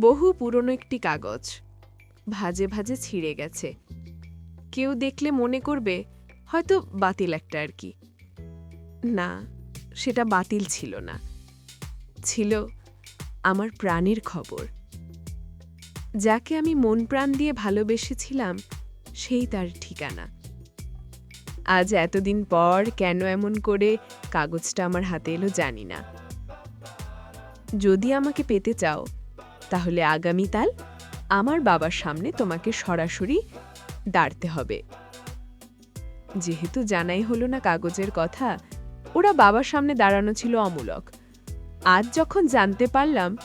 বহু পুরনো একটি কাগজ। ভাজে ভাজে ছিঁড়ে গেছে। কেউ দেখলে মনে করবে, হয়তো বাতিল একটা আর কি। না, সেটা বাতিল ছিল না। ছিল আমার প্রাণের খবর। যাকে আমি মন প্রাণ দিয়ে ভালোবেসেছিলাম, সেই তার ঠিকানা। আজ এতদিন পর কেন এমন করে কাগজটা আমার হাতে এলো জানি না। যদি আমাকে পেতে চাও তাহলে আগামীকাল আমার বাবার সামনে তোমাকে সরাসরি দাঁড়তে হবে। যেহেতু জানাই হলো না কাগজের কথা, ওরা বাবার সামনে দাঁড়ানো ছিল অমূলক। আজ যখন জানতে পারলাম,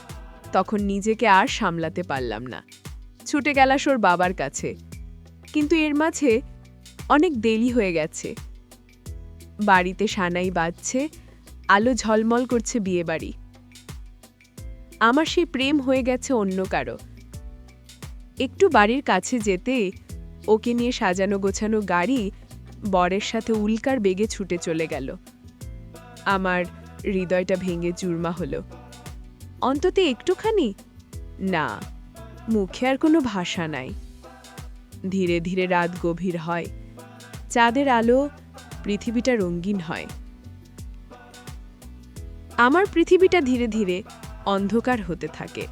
তখন নিজেকে আর সামলাতে পারলাম না। ছুটে গেলাস ওর বাবার কাছে। কিন্তু এর মাঝে অনেক দেরি হয়ে গেছে। বাড়িতে সানাই বাজছে, আলো ঝলমল করছে বিয়ে বাড়ি আমার সেই প্রেম হয়ে গেছে অন্য কারও। একটু বাড়ির কাছে যেতে ওকে নিয়ে সাজানো গোছানো গাড়ি বরের সাথে উল্কার বেগে ছুটে চলে গেল। আমার হৃদয়টা ভেঙে চুরমা হলো। অন্তত একটুখানি? না, মুখে আর কোনো ভাষা নাই। ধীরে ধীরে রাত গভীর হয়। চাঁদের আলো পৃথিবীটা রঙিন হয়। আমার পৃথিবীটা ধীরে ধীরে অন্ধকার হতে থাকে।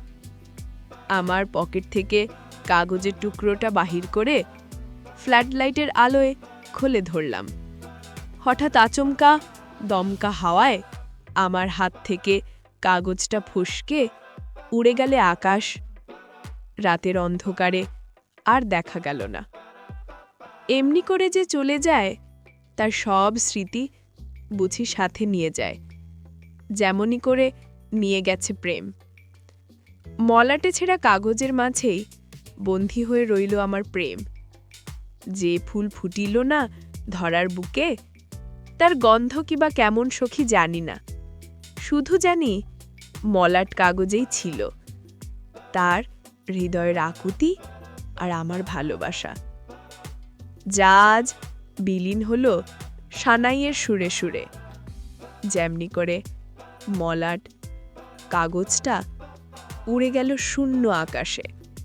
আমার পকেট থেকে কাগজের টুকরোটা বাহির করে ফ্ল্যাট লাইটের আলোয় খুলে ধরলাম। হঠাৎ আচমকা, দমকা হাওয়ায় আমার হাত থেকে কাগজটা ফুসকে উড়ে গেলে আকাশ। রাতের অন্ধকারে আর দেখা গেল না। এমনি করে যে চলে যায়, তার সব স্মৃতি বুঝি সাথে নিয়ে যায়। যেমনই করে নিয়ে গেছে প্রেম। মলাটে ছেঁড়া কাগজের মাঝেই বন্দী হয়ে রইল আমার প্রেম। যে ফুল ফুটিল না ধরার বুকে, তার গন্ধ কিবা কেমন সখী জানি না। শুধু জানি মলাট কাগজেই ছিল। তার হৃদয়ের আকুতি আর আমার ভালোবাসা। জাজ বিলীন হলো সানাইয়ের সুরে সুরে, যেমনি করে মলাট কাগজটা উড়ে গেল শূন্য আকাশে।